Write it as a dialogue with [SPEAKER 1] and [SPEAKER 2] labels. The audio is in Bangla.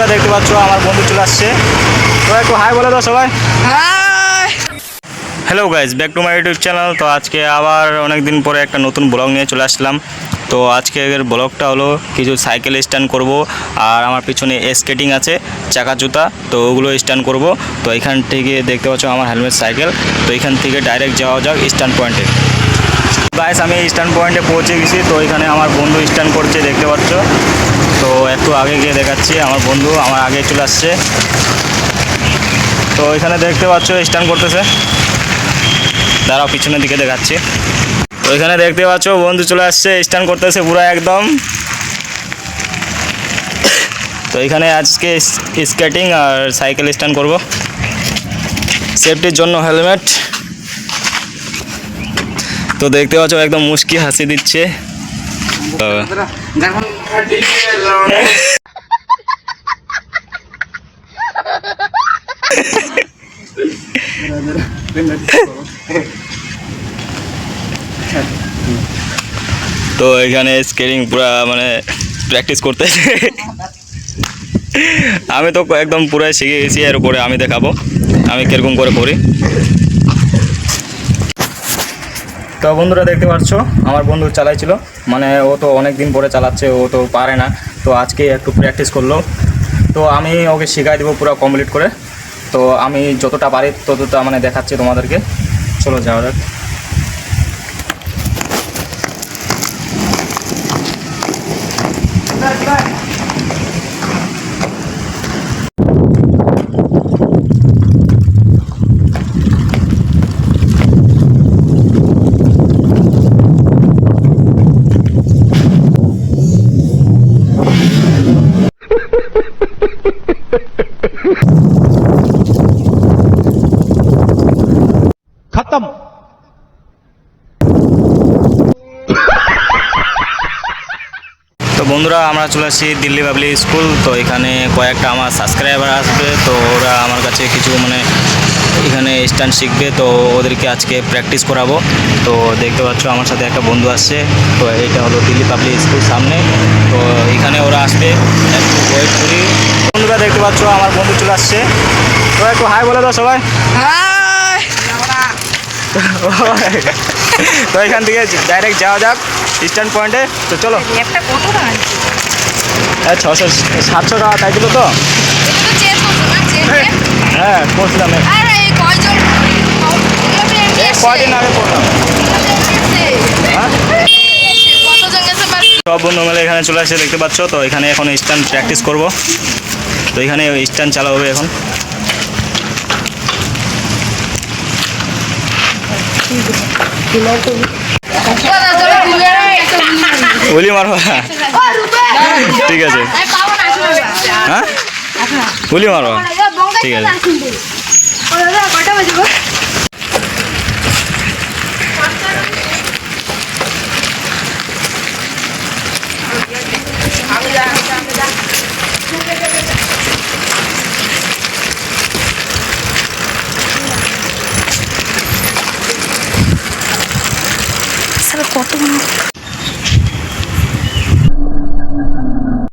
[SPEAKER 1] বন্ধুরা দেখতে পাচ্ছ আমার বন্ধু চলে আসছে। তো একটু হাই বলে দাও সবাই। Hello guys back to my YouTube channel তো আজকে আবার অনেক দিন পরে একটা নতুন ব্লগ নিয়ে চলে আসলাম। তো আজকের ব্লগটা হলো কিছু সাইকেল স্ট্যান্ড করব আর আমার পিছনে স্কেটিং আছে চাকা জুতা তো ওগুলো স্ট্যান্ড করব। তো এখান থেকে দেখতে পাচ্ছ আমার হেলমেট সাইকেল তো এখান থেকে ডাইরেক্ট যাওয়া যাক স্ট্যান্ড পয়েন্টে গাইস আমি স্ট্যান্ড পয়েন্টে পৌঁছে গেছি। তো এখানে আমার বন্ধু স্ট্যান্ড করছে দেখতে পাচ্ছ। তো একটু আগে গিয়ে দেখাচ্ছি, আমার বন্ধু আমার আগে চলে আসছে। তো এখানে দেখতে পাচ্ছ, স্ট্যান্ড করতেছে। দাঁড়াও, পিছনের দিকে দেখাচ্ছি। তো এখানে দেখতে পাচ্ছ, বন্ধু চলে আসছে, স্ট্যান্ড করতেছে পুরো একদম। তো এখানে আজকে স্কেটিং আর সাইকেল স্ট্যান্ড করব। সেফটির জন্য হেলমেট। তো দেখতে পাচ্ছ, একদম মুশকি হাসি দিচ্ছে। তো এখানে স্কেটিং পুরা মানে প্র্যাকটিস করতে আমি তো একদম পুরাই শিখে গেছি, এর উপরে আমি দেখাবো। আমি কীরকম করে করি। তো বন্ধুরা দেখতে পাচ্ছ, আমার বন্ধু চালাইছিল। মানে ও তো অনেক দিন পরে চালাচ্ছে, ও তো পারে না। তো আজকে একটু প্র্যাকটিস করল। তো আমি ওকে শেখাই দেবো পুরো কমপ্লিট করে। তো আমি যতটা পারি ততটা মানে দেখাচ্ছি তোমাদেরকে। চলো যাওয়া যাক।
[SPEAKER 2] খতম
[SPEAKER 1] তো বন্ধুরা আমরা চলে আসছি দিল্লি পাবলিক স্কুল। তো এখানে কয়েকটা আমার সাবস্ক্রাইবার আসবে তো ওরা আমার কাছে কিছু মানে এখানে স্ট্যান্ড শিখবে তো ওদেরকে আজকে প্র্যাকটিস করাবো। তো দেখতে পাচ্ছ আমার সাথে একটা বন্ধু আসছে তো এটা হলো দিল্লি পাবলিক স্কুল সামনে। তো এখানে ওরা আসবে ওয়েট করি। বন্ধুরা দেখতে পাচ্ছ আমার বন্ধু চলে আসছে। তো একটু হাই বলে দাও সবাই। হ্যাঁ তো এখান থেকে ডাইরেক্ট যাওয়া যাক স্ট্যান্ড পয়েন্টে তো চলো। হ্যাঁ ছশো সাতশো টাকা তাই দিল তো হ্যাঁ
[SPEAKER 3] কয়জন?
[SPEAKER 1] এই কয়দিন আগে করলাম হ্যাঁ?
[SPEAKER 3] বাস?
[SPEAKER 1] সব বন্ধু মিলে এখানে চলে আসে দেখতে পাচ্ছ? তো এখানে এখন স্ট্যান্ড প্র্যাকটিস করব। তো এখানে স্ট্যান্ড চালা হবে এখন। গুলি মারবা ঠিক আছে। হ্যাঁ? গুলি মারবা ঠিক আছে।
[SPEAKER 3] 活动啊